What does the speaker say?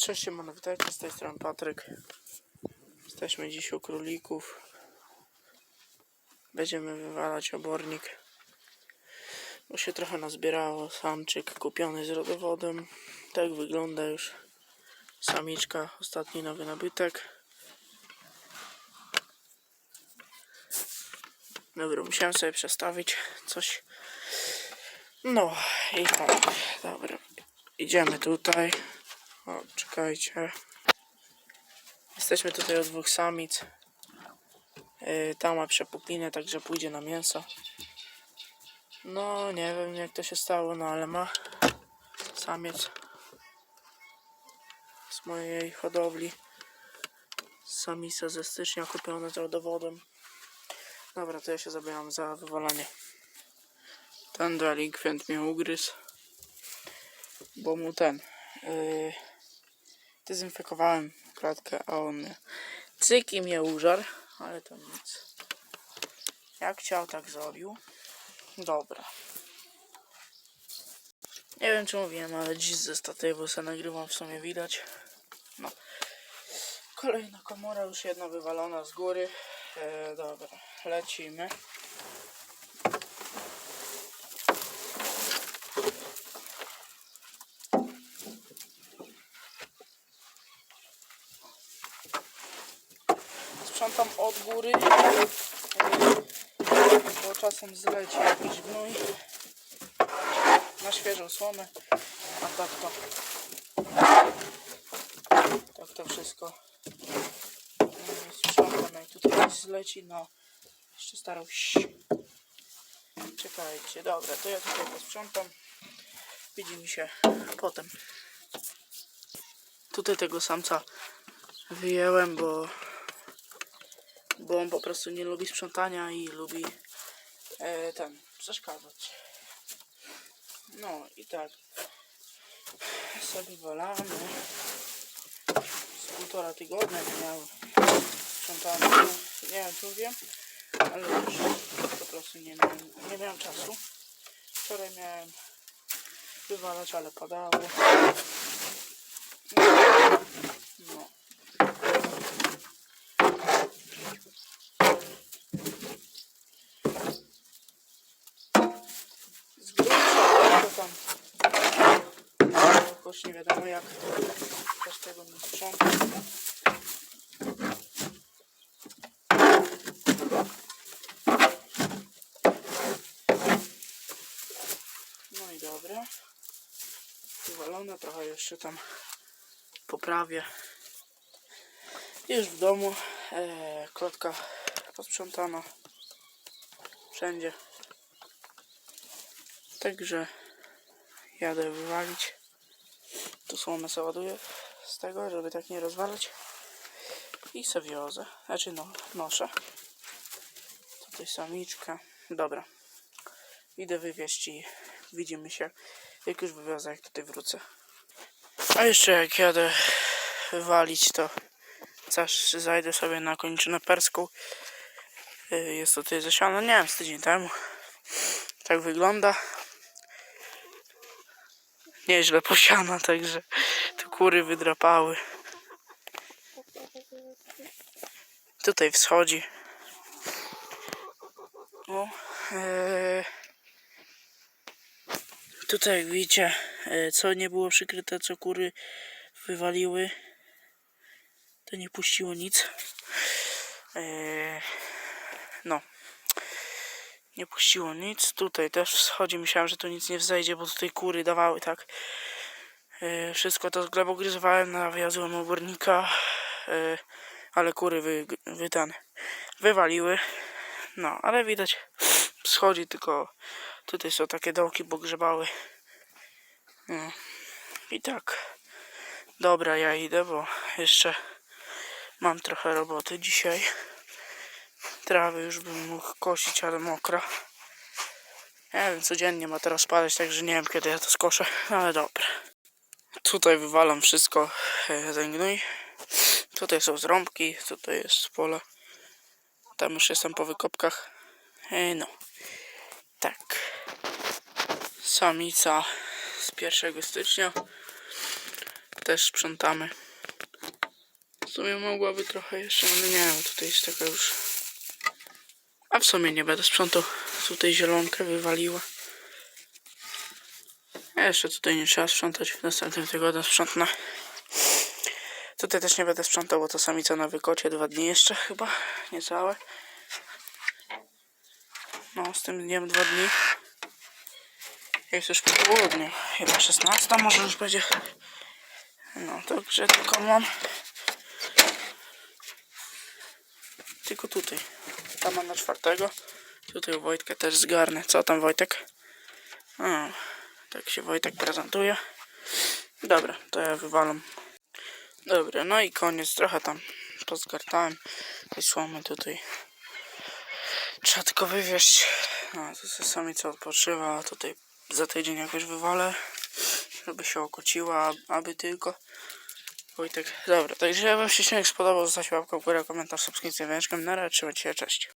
Cześć, siemano, witajcie, z tej strony Patryk. Jesteśmy dziś u królików. Będziemy wywalać obornik. Bo się trochę nazbierało. Samczyk kupiony z rodowodem. Tak wygląda już samiczka, ostatni nowy nabytek. Dobra, musiałem sobie przestawić coś. No i tak, dobra. Idziemy tutaj. O, czekajcie. Jesteśmy tutaj od dwóch samic. Yy, ta ma przepuklinę, także pójdzie na mięso. No, nie wiem jak to się stało, no ale ma samiec z mojej hodowli. Samica ze stycznia kupione z rodowodem. Dobra, to ja się zabieram za wywalanie. Ten delikwent mnie ugryzł. Bo mu ten. Yy, dezynfekowałem klatkę, a on mnie cyki mnie użarł, ale to nic. Jak chciał, tak zrobił. Dobra. Nie wiem czy mówiłem, ale dziś ze statywu se nagrywam, w sumie widać. No. Kolejna komora, już jedna wywalona z góry. E, dobra, lecimy. Sprzątam od góry, bo czasem zleci jakiś gnój. Na świeżą słomę, a tak to tak to wszystko mm, sprzątam, jak tutaj zleci, no. Jeszcze się czekajcie, dobra, to ja tutaj posprzątam. Widzimy się potem. Tutaj tego samca wyjęłem, bo bo on po prostu nie lubi sprzątania i lubi e, ten przeszkadzać. No i tak sobie wolamy z półtora tygodnia nie miał sprzątania. Nie wiem czy mówię, ale już po prostu nie miałem, nie miałem czasu. Wczoraj miałem wywalać, ale padało. No. z grubsza to tam jakoś nie wiadomo jak. Też tego nie sprzątam no i dobra. Wywalone trochę jeszcze tam poprawię. Już w domu e, klatka posprzątana. Wszędzie. Także jadę wywalić. Tu słomę sobie ładuję z tego, żeby tak nie rozwalać. I se wiozę. Znaczy no, noszę. Tutaj samiczka. Dobra. Idę wywieźć i widzimy się jak już wywiozę, jak tutaj wrócę. A jeszcze jak jadę wywalić, to też zajdę sobie na koniczynę perską. Y, Jest tutaj zasiana, nie wiem, z tydzień temu. Tak wygląda nieźle posiana, także tu kury wydrapały. Tutaj wschodzi. O, e, tutaj jak widzicie, e, co nie było przykryte, co kury wywaliły, to nie puściło nic. E, no nie puściło nic. Tutaj też wschodzi. Myślałem, że tu nic nie wzejdzie, bo tutaj kury dawały tak. Yy, wszystko to glebogryzowałem, nawiozłem obornika, yy, ale kury wy, wy ten, wywaliły. No, ale widać wschodzi, tylko tutaj są takie dołki, bo grzebały. No. I tak. Dobra, ja idę, bo jeszcze mam trochę roboty dzisiaj. Trawy już bym mógł kosić, ale mokra. Nie wiem, codziennie ma teraz padać, także nie wiem kiedy ja to skoszę, ale dobra. Tutaj wywalam wszystko, e, ten gnój. Tutaj są zrąbki, tutaj jest pole. Tam już jestem po wykopkach. E, No, tak. Samica z 1 stycznia. też sprzątamy. W sumie mogłaby trochę jeszcze, ale nie, bo tutaj jest taka już... A w sumie nie będę sprzątał. Tutaj zielonkę wywaliła. Jeszcze tutaj nie trzeba sprzątać. W następnym tygodniu sprzątnę. Tutaj też nie będę sprzątał, bo to samica na wykocie. Dwa dni jeszcze chyba. Niecałe. No, z tym dniem dwa dni. Jest już po południu. Chyba 16 może już będzie. No, także tylko mam. Tylko tutaj. Tam mam na czwartego. Tutaj u Wojtka też zgarnę. Co tam Wojtek? O, tak się Wojtek prezentuje. Dobra, to ja wywalam. Dobra, no i koniec. Trochę tam pozgartałem. Tej słomy tutaj. Trzeba tylko wywieźć. No, to sobie samica odpoczywa. Tutaj za tydzień jakoś wywalę. Żeby się okociła, aby tylko. Wojtek. Dobra, także ja wam się śnieg spodobał. Zostawcie łapkę w górę, komentarz, subskrypcję, wężkiem. Na razie, trzymajcie się, cześć.